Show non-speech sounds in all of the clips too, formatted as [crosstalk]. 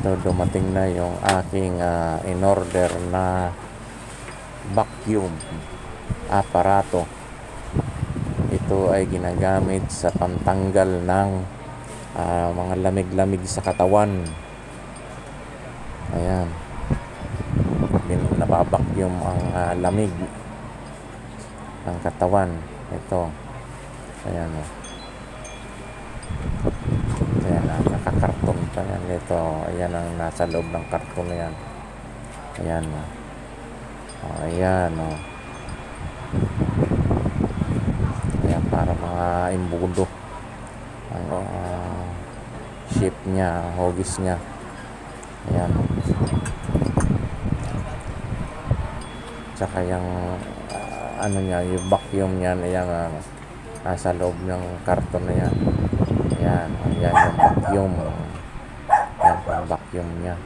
Ito, dumating na yung aking ah, in-order na vacuum aparato. Ito ay ginagamit sa pantanggal ng ah, mga lamig-lamig sa katawan. Ayan. Nababakyum ang ah, lamig ng katawan. Ito. Ayan o. Ayan na, nakakarton pa yan. Ito, ayan ang nasa loob ng karton na yan. Ayan o. Oh, ayan o. Ayan, para mga imbudo. Ang ah, shape niya, hogis niya. Ayan. Tsaka yung ah, ano niya, yung vacuum niya, ayan, ah, nasa loob ng karton na yan. Ayan, ayan yung vacuum. Vacuum niya.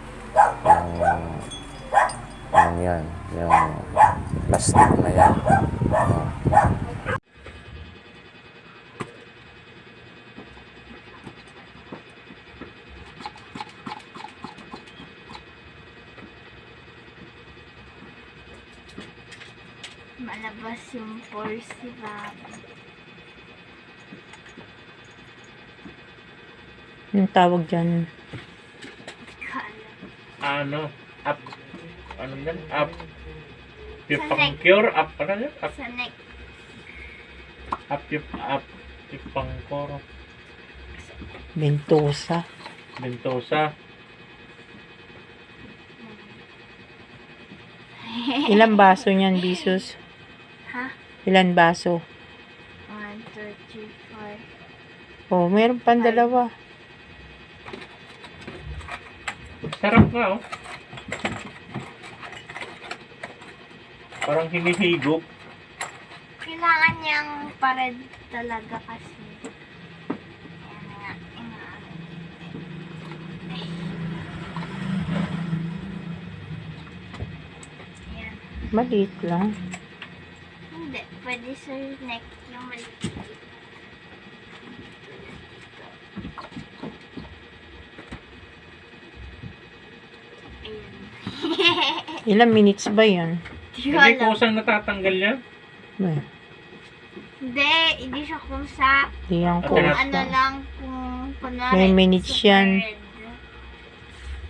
Yung, yung yan, yung plastic na yan. Oh. Malabas yung pores ni Papa. Yung tawag dyan. Ano, up, ano yan, up, yung Sa pang neck. cure, up, ano yan, up, Sa neck. up, yung, up, yung pang cure, Bentosa. bentosa, [laughs] Ilang baso niyan, Bisus? Ha? Ilan baso? 1, 2, 3, 4. Oh, meron pang dalawa. Sarap nga, oh. Parang hinihigop, Kailangan niyang pared talaga kasi. Ayan nga. inaano. Ayan. Maliit lang. Hindi. Pwede sa neck yung maliit. Ayan. Ilang minutes ba yun? Di ko hindi alam. kusang natatanggal yan, Ba, Hindi, hindi siya kung sa Di yan ko. kung ano lang kung kunwari May minutes yan.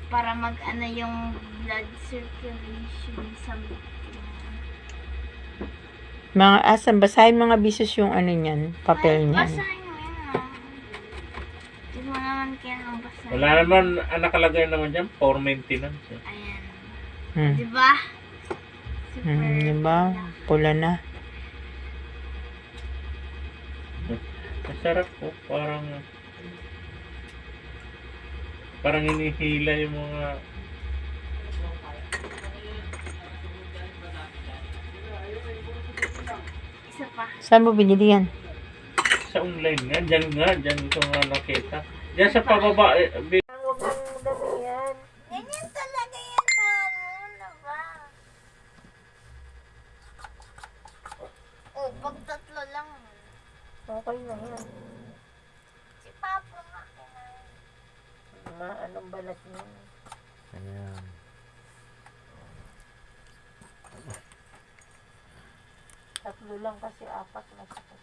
para mag ano yung blood circulation sa Mga asan, basahin mga bisus yung ano niyan, papel Ay, niyan. basahin mo yun ah. Hindi mo naman kailangang basahin. wala naman, ang nakalagay naman dyan, for maintenance, eh. Ayan. Hmm. Di ba? Super. Hmm, diba? Pula na. Masarap po, parang, parang hinihila yung mga, Isa pa. Saan mo binili yan? sa online nga, dyan nga, dyan ko nga nakita. Dyan sa pababa, eh, Ganyan talaga yan, Mamo. Ano ba? Oh, pag tatlo lang. Okay na yan. Si Papa nga. kinain. Ma, anong balat niya? Ayan. Tatlo lang kasi apat na sakit.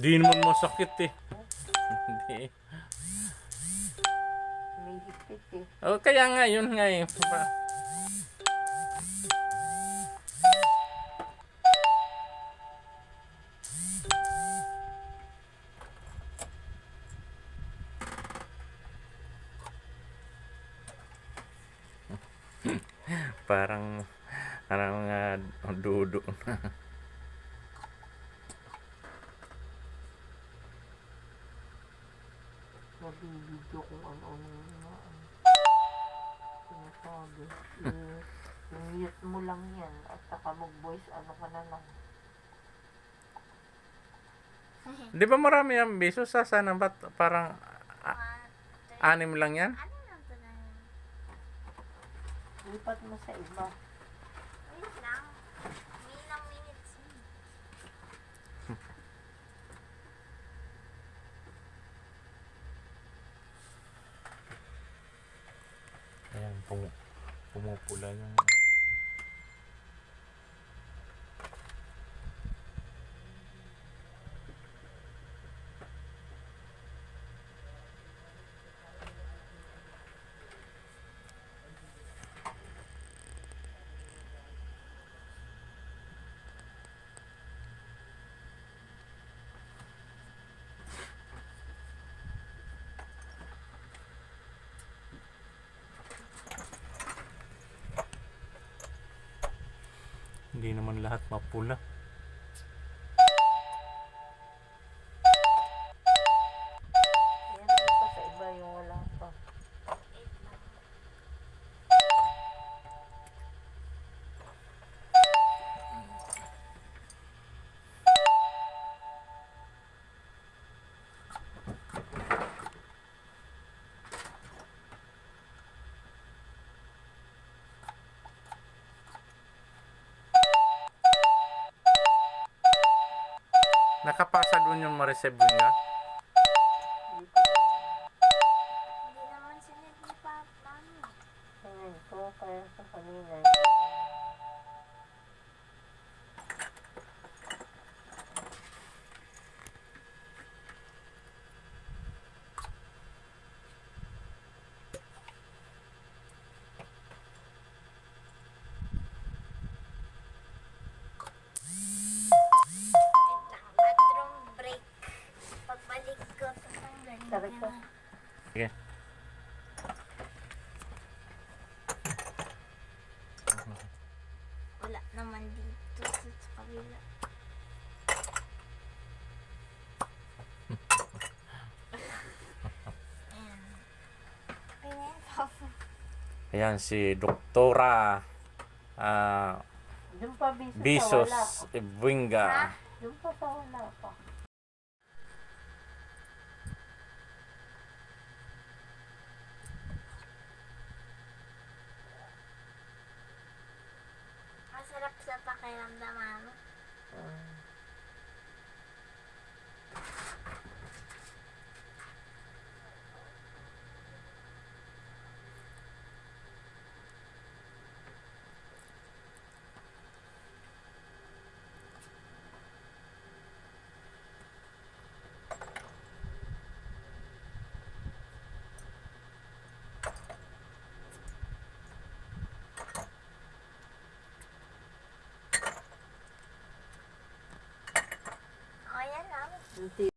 Di naman masakit eh. Hindi. May higpit eh. Oh, kaya nga, yun nga eh. Pa- Parang ano nga dudo na. Nabibidyo kung ano-ano nga. Sinasabi. I-mute mo lang yan at saka mag-voice ano ka na lang. Di ba marami ang beso sa sana ba't parang a- anim lang yan? Ano lang to na yun? Lipat mo sa iba. Wait lang. May ilang minutes yun. pum pumupula yung hindi naman lahat mapula. Nakapasa doon yung ma-receive niya. Sabi ko. Sige. Wala naman dito sa kabila. Ayan. Si Doktora ah pa biso Bisos. Ibuinga. Doon pa sa wala pa. ำประมาณ O, yan, Mama. Yung